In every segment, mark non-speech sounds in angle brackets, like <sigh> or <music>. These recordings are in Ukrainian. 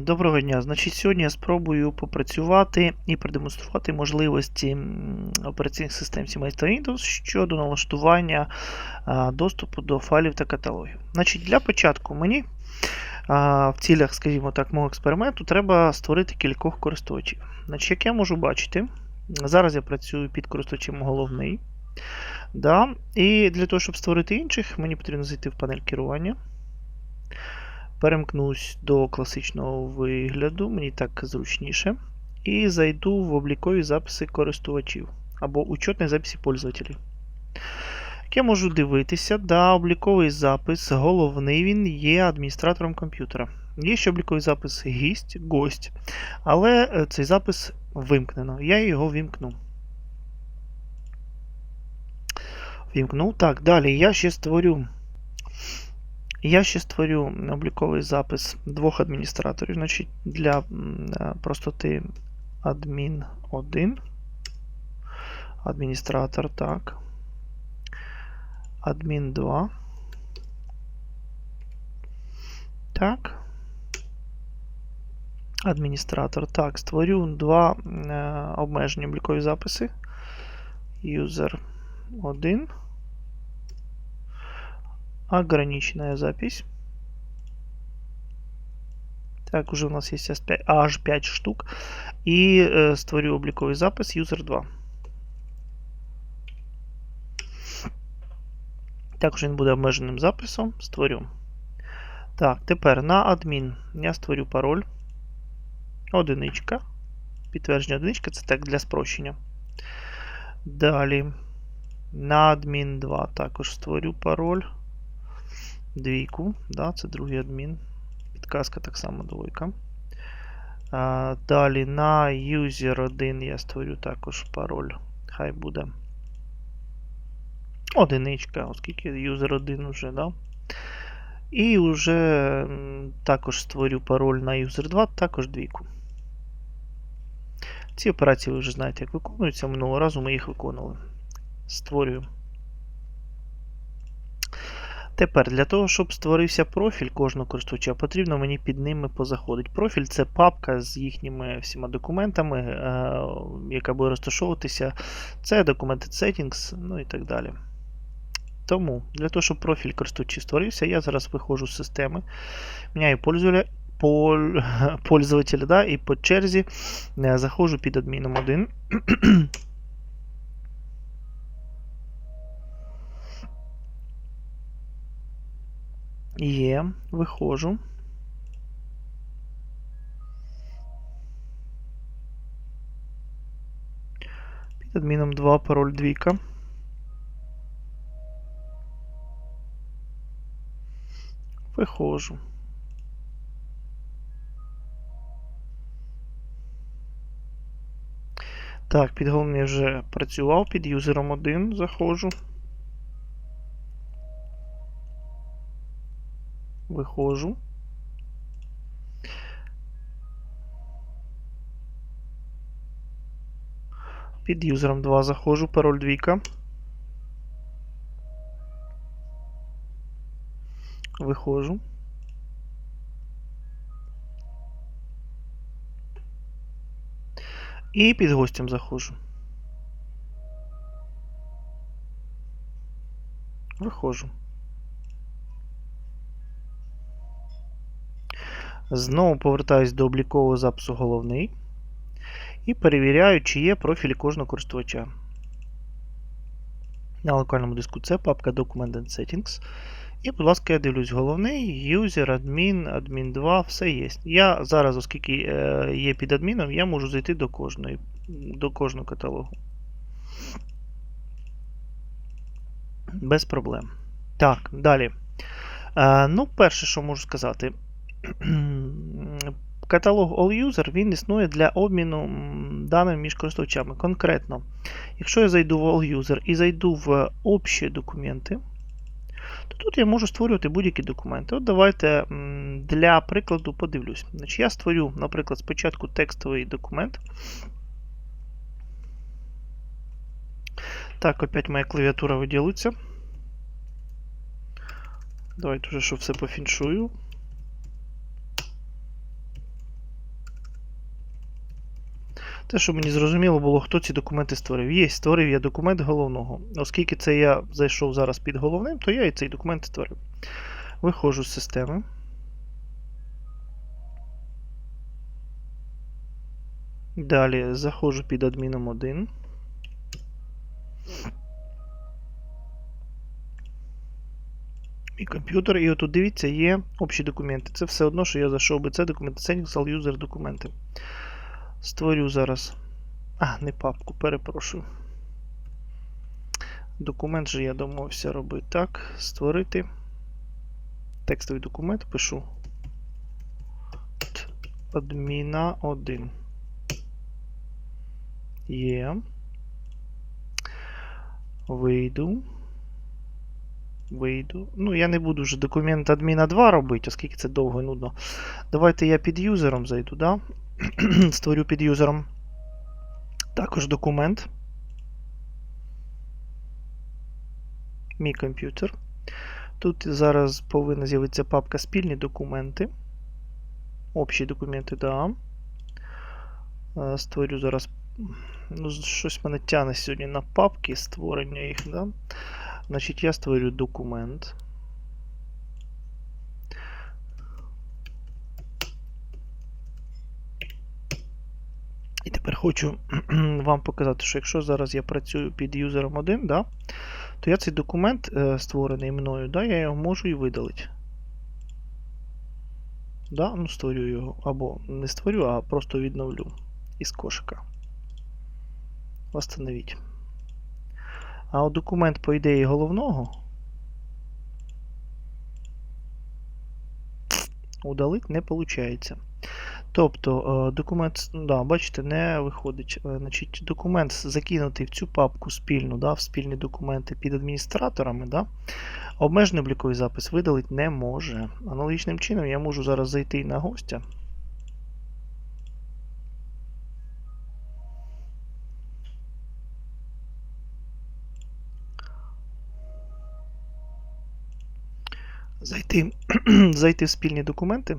Доброго дня. Значить, сьогодні я спробую попрацювати і продемонструвати можливості операційних систем сімейства Windows щодо налаштування доступу до файлів та каталогів. Значить, для початку мені в цілях, скажімо так, мого експерименту треба створити кількох користувачів. Значить, як я можу бачити, зараз я працюю під користувачем головний. Да, і для того, щоб створити інших, мені потрібно зайти в панель керування. Перемкнусь до класичного вигляду, мені так зручніше. І зайду в облікові записи користувачів або учетні записи пользователів. Я можу дивитися, да, обліковий запис головний він є адміністратором комп'ютера. Є ще обліковий запис гість, гость, але е, цей запис вимкнено. Я його вімкну. Вімкнув. Так, далі я ще створю. Я ще створю обліковий запис двох адміністраторів. Значить, для е, простоти адмін 1. Адміністратор, так. Адмін 2. Так. Адміністратор. Так, створю два е, обмежені облікові записи. User 1. Ограниченная запись. Так, уже у нас есть аж 5, штук. І е, створю обліковий запис user 2. Також він буде обмеженим записом. Створю. Так, тепер на адмін я створю пароль. Одиничка. Підтвердження одиничка це так для спрощення. Далі. На адмін 2 також створю пароль. Двійку. Да, це другий адмін. Підказка так само двойка. А, далі на user 1 я створю також пароль. Хай буде. Одиничка, оскільки user 1 вже, да. І вже також створю пароль на user 2, також двійку. Ці операції ви вже знаєте, як виконуються. Минулого разу ми їх виконували. Створюю. Тепер, для того, щоб створився профіль кожного користувача, потрібно мені під ними позаходити. Профіль це папка з їхніми всіма документами, е, яка буде розташовуватися. Це документи settings, ну і так далі. Тому, для того, щоб профіль користувача створився, я зараз виходжу з системи, міняю пользователя, поль, <laughs> пользователя да, і по черзі е, заходжу під адміном 1. <clears throat> Є, виходжу. Під адміном 2, пароль двійка. Виходжу. Так, під головним я вже працював, під юзером 1 заходжу. Виходжу. Під юзером 2 заходжу, пароль двійка. Виходжу. І під гостем заходжу. Виходжу. Знову повертаюсь до облікового запису головний і перевіряю, чи є профілі кожного користувача. На локальному диску це папка Document and Settings. І, будь ласка, я дивлюсь головний, user, адмін, адмін 2, все є. Я зараз, оскільки е, є під адміном, я можу зайти до кожної, до кожного каталогу. Без проблем. Так, далі. Е, ну, перше, що можу сказати. <clears throat> Каталог All User він існує для обміну даними між користувачами. Конкретно, якщо я зайду в All User і зайду в общі документи, то тут я можу створювати будь-які документи. От давайте для прикладу подивлюсь. Значить, Я створю, наприклад, спочатку текстовий документ. Так, опять моя клавіатура виділиться. Давайте вже, щоб все пофіншую. Те, що мені зрозуміло було, хто ці документи створив. Є, створив я документ головного. Оскільки це я зайшов зараз під головним, то я і цей документ створив. Виходжу з системи. Далі заходжу під адміном 1. Мій комп'ютер, і отут дивіться, є общі документи. Це все одно, що я зайшов би. Це документи. Це Excel User документи. Створю зараз. А, не папку, перепрошую. Документ же я домовився робити так. Створити. Текстовий документ пишу. Адміна 1. Є. Вийду. Вийду. Ну, я не буду вже документ адміна 2 робити, оскільки це довго і нудно. Давайте я під юзером зайду, да? <clears throat> Створю під юзером. Також документ. Мій комп'ютер. Тут зараз повинна з'явитися папка спільні документи. Общі документи, да. Е, Створю зараз. Ну, щось мене тягне сьогодні на папки створення їх, да. Значить, я створю документ. І тепер хочу <clears throat> вам показати, що якщо зараз я працюю під юзером 1, да, то я цей документ, е, створений мною, да, я його можу і видалити. Да, ну, створю його. Або не створю, а просто відновлю із кошика. Восстановіть. А от документ, по ідеї, головного удалити не виходить. Тобто, документ, да, бачите, не виходить. Значить, Документ закинутий в цю папку спільну, да, в спільні документи під адміністраторами, да, обмежений обліковий запис видалити не може. Аналогічним чином я можу зараз зайти на гостя. Зайти, <clears throat> зайти в спільні документи.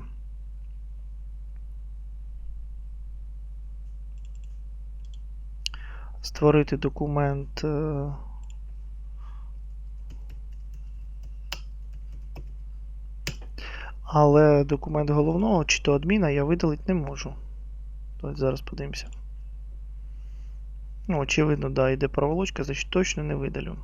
Створити документ. е, Але документ головного чи то адміна я видалити не можу. Тобто зараз подивимося. Ну, очевидно, да, йде проволочка, значить точно не видалю.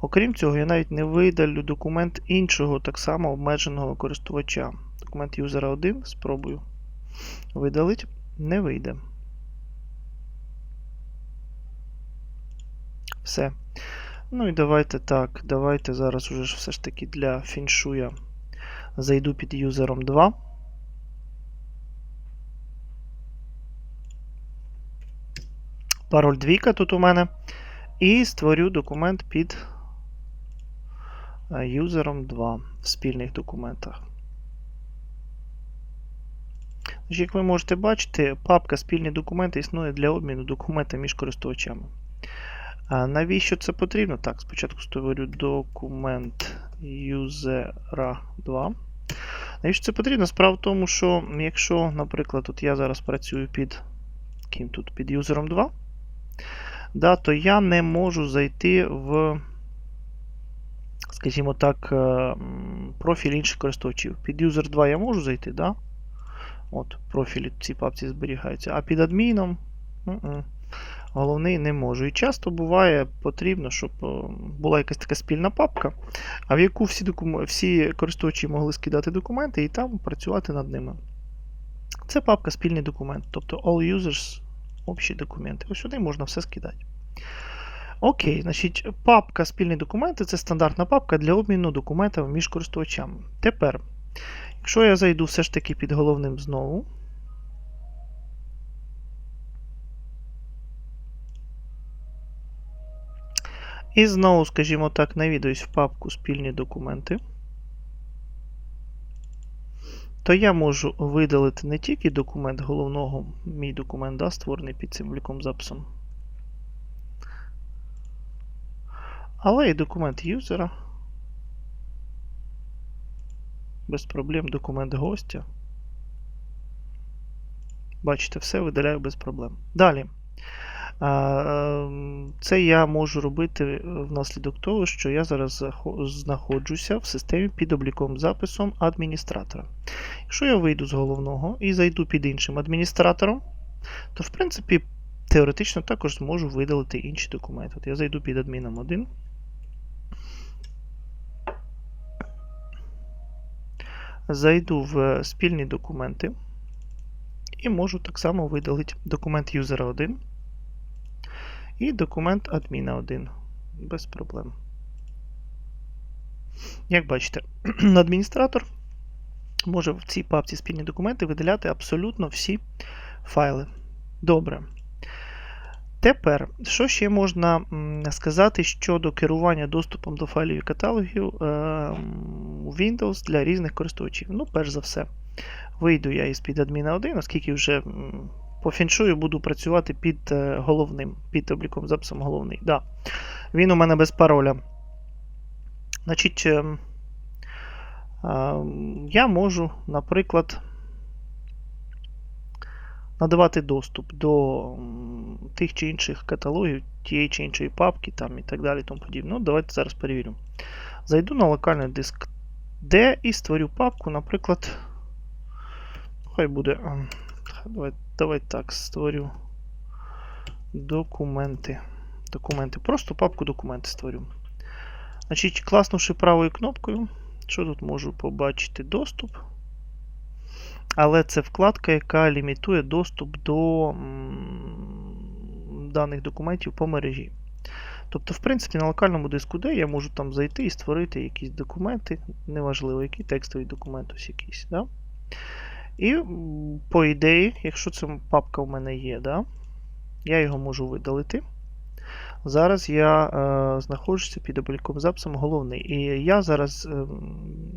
Окрім цього, я навіть не видалю документ іншого так само обмеженого користувача. Документ юзера 1 спробую видалити, не вийде. Все. Ну і давайте так. Давайте зараз уже все ж таки для фіншуя зайду під юзером 2. Пароль двійка тут у мене. І створю документ під юзером 2 в спільних документах. Як ви можете бачити, папка спільні документи існує для обміну документами між користувачами. А навіщо це потрібно? Так, спочатку створю документ юзера 2. Навіщо це потрібно? Справа в тому, що якщо, наприклад, от я зараз працюю під ким тут, під юзером 2, да, то я не можу зайти в, скажімо так, е, профіль інших користувачів. Під юзер 2 я можу зайти, да? От, профілі в цій папці зберігаються. А під адміном. Н -н головний не можу. І часто буває потрібно, щоб була якась така спільна папка, а в яку всі докум... всі користувачі могли скидати документи і там працювати над ними. Це папка спільний документ, тобто All Users общі документи. Ось сюди можна все скидати. Окей, значить, папка спільні документи це стандартна папка для обміну документами між користувачами. Тепер, якщо я зайду все ж таки під головним знову. І знову, скажімо так, навідуюсь в папку спільні документи, то я можу видалити не тільки документ головного, мій документ, да, створений під цим обліком записом, але і документ юзера. Без проблем документ гостя. Бачите, все видаляю без проблем. Далі. Ем, Це я можу робити внаслідок того, що я зараз знаходжуся в системі під обліковим записом адміністратора. Якщо я вийду з головного і зайду під іншим адміністратором, то в принципі теоретично також зможу видалити інші документи. От я зайду під адміном 1. Зайду в спільні документи і можу так само видалити документ юзера 1 і документ адміна 1 без проблем. Як бачите, <clears throat> адміністратор може в цій папці спільні документи видаляти абсолютно всі файли. Добре. Тепер, що ще можна сказати щодо керування доступом до файлів і каталогів е, у Windows для різних користувачів? Ну, перш за все, вийду я із під адміна 1, оскільки вже по фіншую буду працювати під е, головним, під обліком записом головний. Да. Він у мене без пароля. Значить, е, я можу, наприклад, надавати доступ до тих чи інших каталогів, тієї чи іншої папки там, і так далі. Тому подібне. Ну, давайте зараз перевіримо. Зайду на локальний диск D і створю папку, наприклад. Хай буде. ем, Давай, так, створю документи. Документи. Просто папку документи створю. Значить, класнувши правою кнопкою, що тут можу побачити? Доступ. Але це вкладка, яка лімітує доступ до даних документів по мережі. Тобто, в принципі, на локальному диску D я можу там зайти і створити якісь документи, неважливо, який текстовий документ ось якийсь. Да? І, по ідеї, якщо ця папка в мене є, да, я його можу видалити. Зараз я е, знаходжуся під обліковим записом головний. І я зараз е,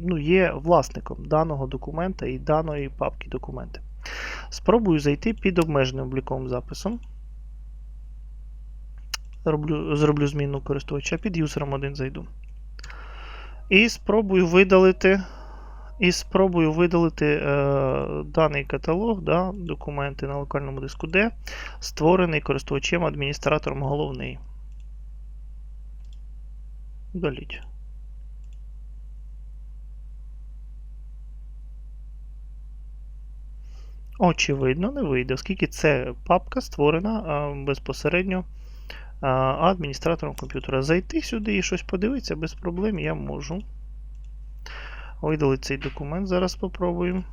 ну, є власником даного документа і даної папки документи. Спробую зайти під обмеженим обліковим записом. Роблю, зроблю зміну користувача, під юзером 1 зайду. І спробую видалити. І спробую видалити е, даний каталог, да, документи на локальному диску D, створений користувачем адміністратором головний. Удаліть. Очевидно, не вийде, оскільки це папка створена а, безпосередньо а, адміністратором комп'ютера. Зайти сюди і щось подивитися без проблем я можу. Видалити цей документ, зараз спробуємо.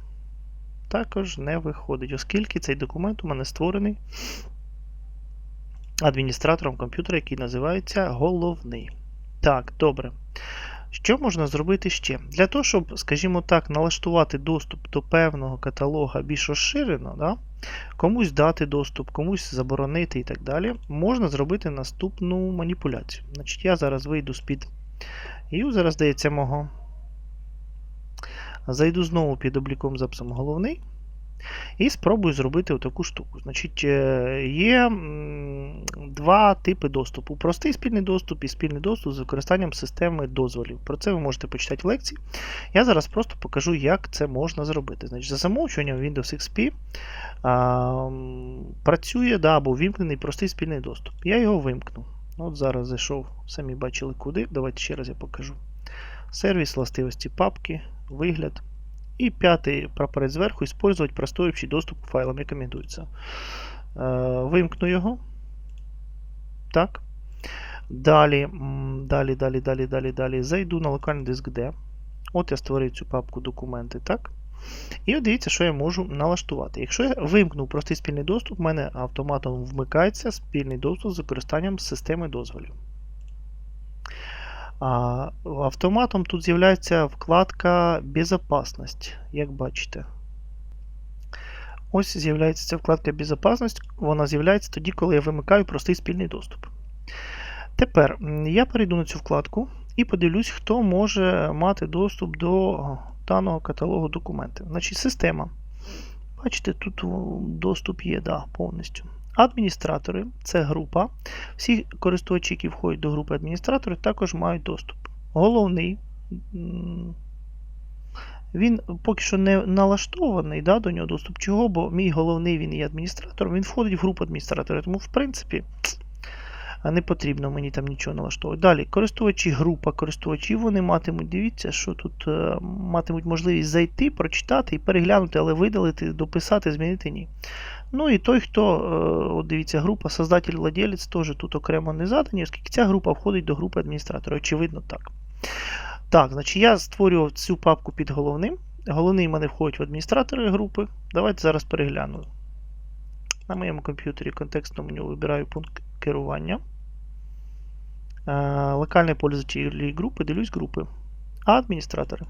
Також не виходить, оскільки цей документ у мене створений адміністратором комп'ютера, який називається головний. Так, добре. Що можна зробити ще? Для того, щоб, скажімо так, налаштувати доступ до певного каталога більш розширено, да? комусь дати доступ, комусь заборонити і так далі, можна зробити наступну маніпуляцію. Значить, Я зараз вийду з-під юзера, здається, мого. Зайду знову під обліком записом головний. І спробую зробити таку штуку. Значить, е, Є два типи доступу: простий спільний доступ і спільний доступ з використанням системи дозволів. Про це ви можете почитати в лекції. Я зараз просто покажу, як це можна зробити. Значить, За замовчуванням Windows XP а, працює да, або вимкнений простий спільний доступ. Я його вимкну. От Зараз зайшов, самі бачили куди. Давайте ще раз я покажу. Сервіс, властивості папки, вигляд. І п'ятий прапорець зверху использовать простой общий доступ к файлам рекомендується. Е, Вимкну його. Так. Далі, далі, далі, далі, далі, далі. Зайду на локальний диск D. От я створив цю папку документи. так. І от дивіться, що я можу налаштувати. Якщо я вимкну простий спільний доступ, в мене автоматом вмикається спільний доступ з використанням системи дозволів. А Автоматом тут з'являється вкладка Безопасність, як бачите. Ось з'являється ця вкладка Безопасність. Вона з'являється тоді, коли я вимикаю простий спільний доступ. Тепер я перейду на цю вкладку і подивлюсь, хто може мати доступ до даного каталогу документів. Значить, система. Бачите, тут доступ є, да, повністю. Адміністратори це група. Всі користувачі, які входять до групи адміністраторів, також мають доступ. Головний, Він поки що не налаштований да, до нього доступ. Чого? Бо мій головний він є адміністратором, він входить в групу адміністратора. Тому, в принципі, не потрібно мені там нічого налаштовувати. Далі, користувачі, група користувачів, вони матимуть, дивіться, що тут е, матимуть можливість зайти, прочитати і переглянути, але видалити, дописати, змінити ні. Ну і той, хто, е, от дивіться, група создатель владелець теж тут окремо не задані, оскільки ця група входить до групи адміністратора. Очевидно, так. Так, значить я створював цю папку під головним. Головний в мене входить в адміністратори групи. Давайте зараз перегляну. На моєму комп'ютері контекстному меню вибираю пункт керування. Е, Локальний пользователь групи, дивлюсь групи. А адміністратори.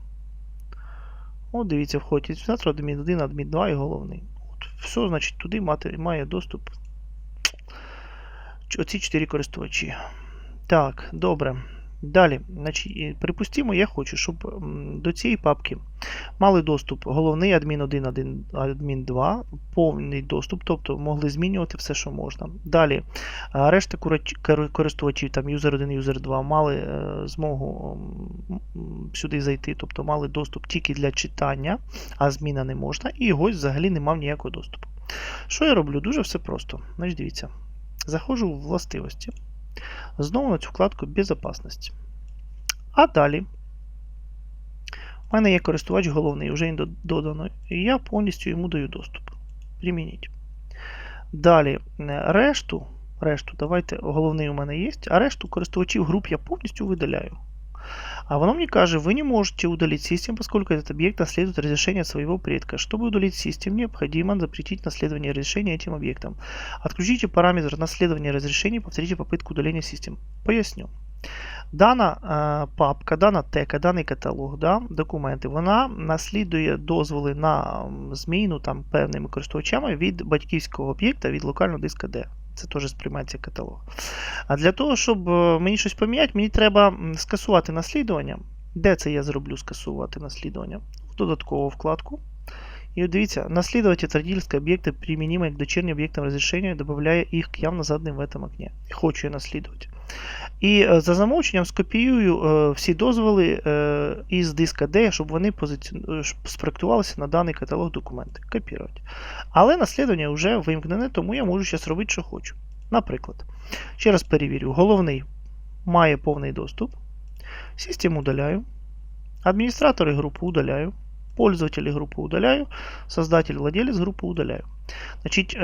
От, дивіться, входить адміністратор, адмін 1, адмін 2 і головний. От, Все, значить, туди мати, має доступ. Оці 4 користувачі. Так, добре. Далі, значить, припустимо, я хочу, щоб до цієї папки мали доступ головний адмін 1, адмін 2, повний доступ, тобто могли змінювати все, що можна. Далі, решта користувачів, там юзер 1, юзер 2, мали е, змогу сюди зайти, тобто мали доступ тільки для читання, а зміна не можна, і гость взагалі не мав ніякого доступу. Що я роблю? Дуже все просто. Значить, дивіться. Заходжу в властивості. Знову на цю вкладку Безопасність. А далі у мене є користувач головний, вже він додано, і я повністю йому даю доступ. Примініть. Далі, решту, решту, давайте, головний у мене є, а решту користувачів груп я повністю видаляю. А воно мне каже, вы не можете удалить систем, поскольку этот объект наследует разрешение своего предка. Чтобы удалить систем, необходимо запретить наследование разрешения этим объектом. Отключите параметр наследования разрешений, повторите попытку удаления систем. Поясню. Дана е, папка, дана тека, даний каталог, да, документи, вона наслідує дозволи на зміну там певними користувачами від батьківського об'єкта від локального диска D. Це теж сприймається каталог. А для того, щоб е, мені щось поміняти, мені треба скасувати наслідування. Де це я зроблю скасувати наслідування? В додаткову вкладку. И дивіться, наследовать это родительское объекты, применимые к дочерним объектам разрешения, добавляя их к явно заданным в этом окне. Хочу я наслідувати. І е, за замовченням скопіюю е, всі дозволи е, із диска D, щоб вони позиці... спроектувалися на даний каталог документів. Копірувати. Але наслідування вже вимкнене, тому я можу зараз робити, що хочу. Наприклад, ще раз перевірю, головний має повний доступ. Систему удаляю. Адміністратори групи удаляю. Пользователі групи удаляю. Создатель владелець групи удаляю. Значить,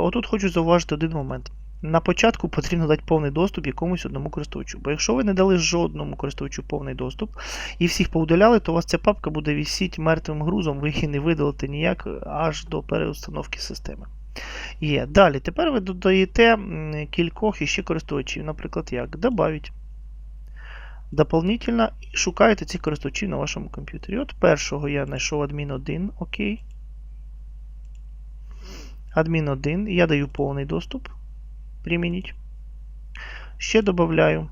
Отут хочу зауважити один момент. На початку потрібно дати повний доступ якомусь одному користувачу. Бо якщо ви не дали жодному користувачу повний доступ і всіх поудаляли, то у вас ця папка буде висіти мертвим грузом, ви її не видалите ніяк аж до переустановки системи. Є. Далі, тепер ви додаєте кількох іще користувачів, наприклад, як добавить. Дополнительно шукаєте цих користувачів на вашому комп'ютері. От першого я знайшов адмін 1, окей. Адмін 1, я даю повний доступ применить. Ще добавляю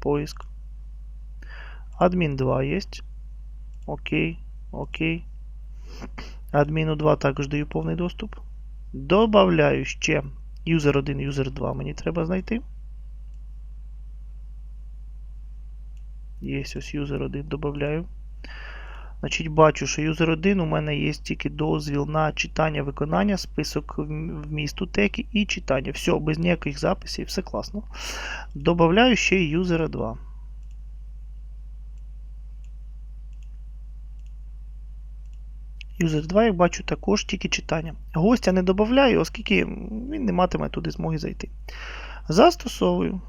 поиск. Админ 2 есть. Окей, окей. Адміну 2 також даю повний доступ. Добавляю ще юзер 1, юзер 2 мені треба знайти. Є ось юзер 1 додаю. Значить, Бачу, що юзер 1 у мене є тільки дозвіл на читання виконання, список вмісту теки і читання. Все, без ніяких записів, все класно. Добавляю ще юзера 2. Юзер 2, як бачу, також тільки читання. Гостя не додаю, оскільки він не матиме туди змоги зайти. Застосовую.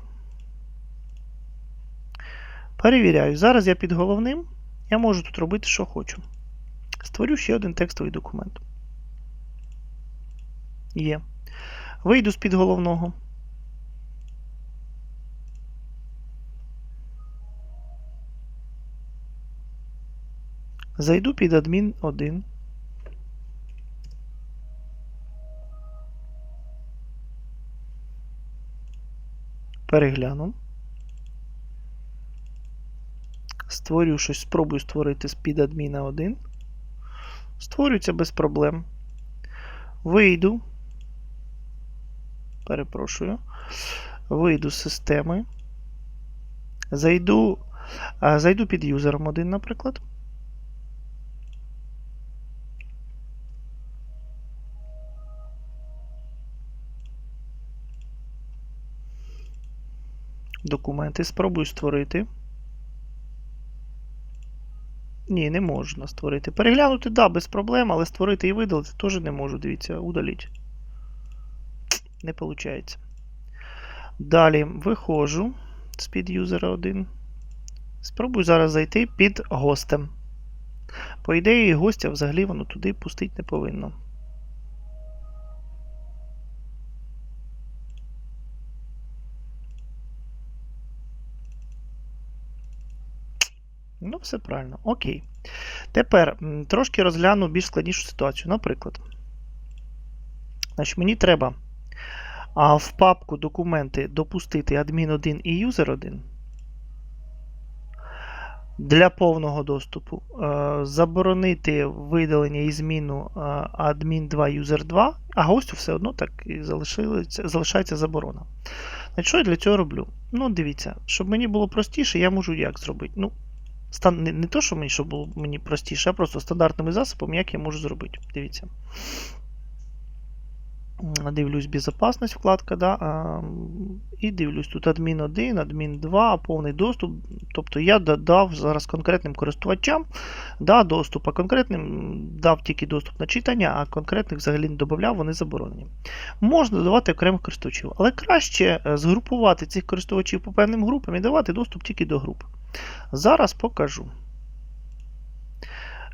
Перевіряю. Зараз я під головним. Я можу тут робити, що хочу. Створю ще один текстовий документ. Є. Вийду з під головного. Зайду під адмін 1. Перегляну. Створю щось, спробую створити з під адміна 1. Створюється без проблем. Вийду. Перепрошую. Вийду з системи. Зайду А, Зайду під юзером 1, наприклад. Документи спробую створити. Ні, не можна створити. Переглянути, да, без проблем, але створити і видалити теж не можу. Дивіться, удаліть. Не виходить. Далі виходжу з-під юзера 1. Спробую зараз зайти під гостем. По ідеї, гостя взагалі воно туди пустити не повинно. Все правильно. Окей. Тепер трошки розгляну більш складнішу ситуацію. Наприклад, значить, мені треба а, в папку документи допустити адмін 1 і юзер 1 для повного доступу. Е, заборонити видалення і зміну е, адмін 2 юзер 2, а гостю все одно так і залишається заборона. Значить, що я для цього роблю? Ну, дивіться, щоб мені було простіше, я можу як зробити. Ну, стан... не, не то, що мені щоб було мені простіше, а просто стандартними засобами, як я можу зробити. Дивіться. Дивлюсь безопасність вкладка, да, а, і дивлюсь тут адмін 1, адмін 2, повний доступ. Тобто я додав зараз конкретним користувачам да, доступ, а конкретним дав тільки доступ на читання, а конкретних взагалі не додавав, вони заборонені. Можна додавати окремих користувачів, але краще е, згрупувати цих користувачів по певним групам і давати доступ тільки до груп. Зараз покажу.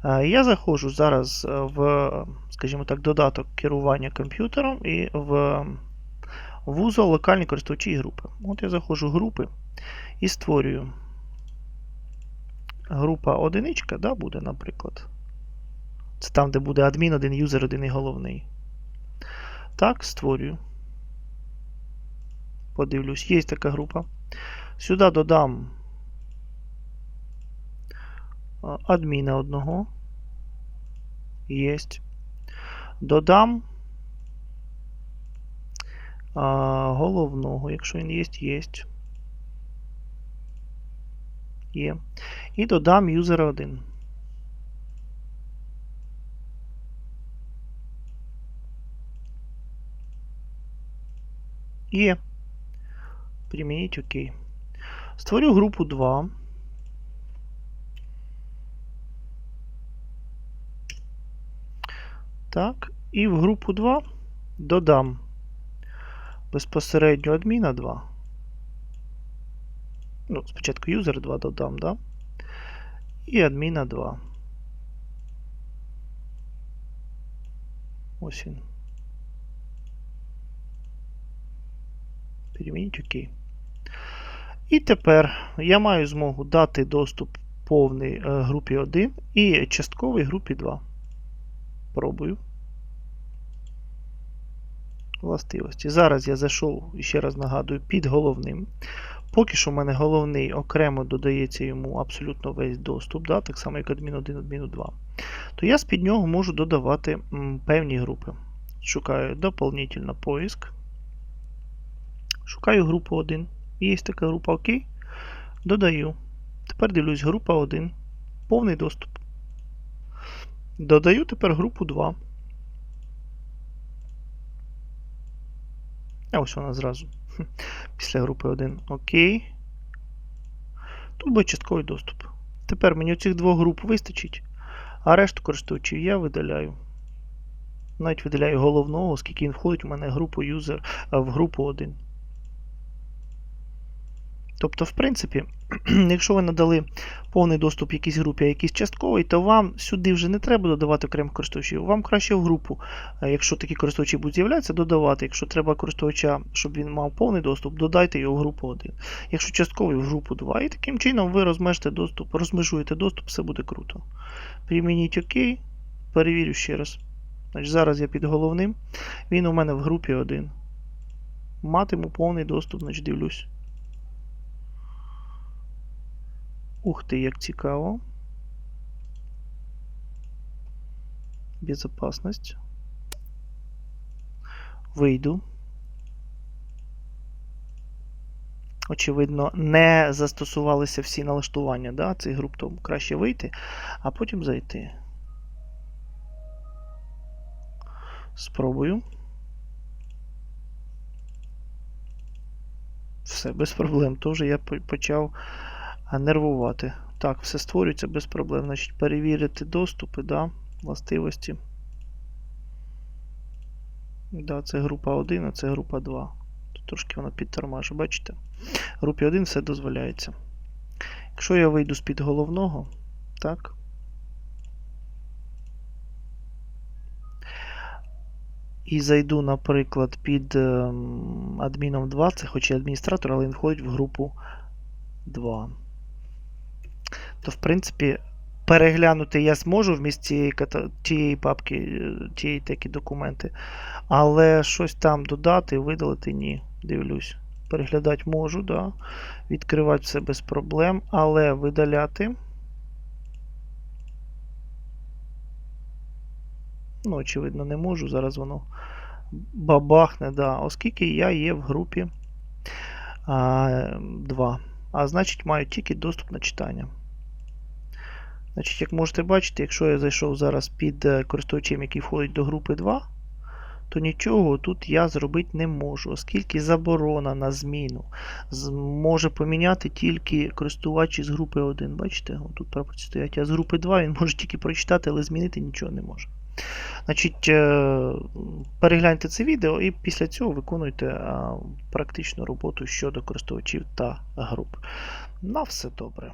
Е, Я заходжу зараз е, в, скажімо так, додаток керування комп'ютером і в вузол локальні користувачі і групи. От я заходжу в групи і створюю група одиничка, да, буде, наприклад. Це там, де буде адмін, один юзер, один і головний. Так, створюю. Подивлюсь, є така група. Сюди додам адміна одного. Єсть. Додам а, головного, якщо він є, єсть. Є. І додам юзера 1. Є. Примініть ОК. Створю групу 2. Так, і в групу 2 додам безпосередньо адміна 2. Ну, спочатку юзер 2 додам, да? І адміна 2. Ось він. Перемініть ОК. І тепер я маю змогу дати доступ повний е, групі 1 і частковий групі 2. Пробую. Властивості. Зараз я зайшов, ще раз нагадую, під головним. Поки що в мене головний окремо додається йому абсолютно весь доступ, да, так само як адмін 1, адмін 2. То я з-під нього можу додавати м, певні групи. Шукаю дополнительно поиск. Шукаю групу 1. Є така група ОК. Додаю. Тепер дивлюсь, група 1. Повний доступ. Додаю тепер групу 2. А ось вона зразу. Після групи 1. Окей. Тут буде частковий доступ. Тепер мені цих двох груп вистачить, а решту користувачів я видаляю. Навіть видаляю головного, оскільки він входить у мене групу юзер в групу 1. Тобто, в принципі, <clears throat> якщо ви надали повний доступ якійсь групі, а якийсь частковий, то вам сюди вже не треба додавати окремих користувачів. Вам краще в групу, якщо такі користувачі будуть з'являтися, додавати. Якщо треба користувача, щоб він мав повний доступ, додайте його в групу 1. Якщо частковий в групу 2. І таким чином ви розмежте доступ, розмежуєте доступ, все буде круто. Примініть ОК, перевірю ще раз. Значить, Зараз я під головним. Він у мене в групі 1. Матиму повний доступ, значить дивлюсь. Ух ти, як цікаво. Безопасность. Вийду. очевидно, не застосувалися всі налаштування да, цих груп, то краще вийти, а потім зайти. Спробую. Все, без проблем. Тож я почав нервувати. Так, все створюється без проблем. Значить, перевірити доступи, да, властивості. Да, це група 1, а це група 2. Тут трошки воно підтормаже, бачите? Групі 1 все дозволяється. Якщо я вийду з-під головного, так. І зайду, наприклад, під ем, адміном 2, це хоч і адміністратор, але він входить в групу 2. То, в принципі, переглянути я зможу вмість цієї, тієї папки, е, тієї такі документи. Але щось там додати, видалити ні. Дивлюсь. Переглядати можу, да. Відкривати все без проблем, але видаляти. Ну, очевидно, не можу. Зараз воно бабахне, да. Оскільки я є в групі а, 2. А значить, маю тільки доступ на читання. Значить, як можете бачити, якщо я зайшов зараз під е, користувачем, який входить до групи 2, то нічого тут я зробити не можу, оскільки заборона на зміну може поміняти тільки користувач із групи 1. Бачите, тут прапорці стоять, а з групи 2 він може тільки прочитати, але змінити нічого не може. Значить, е, перегляньте це відео і після цього виконуйте практичну роботу щодо користувачів та груп. На все добре.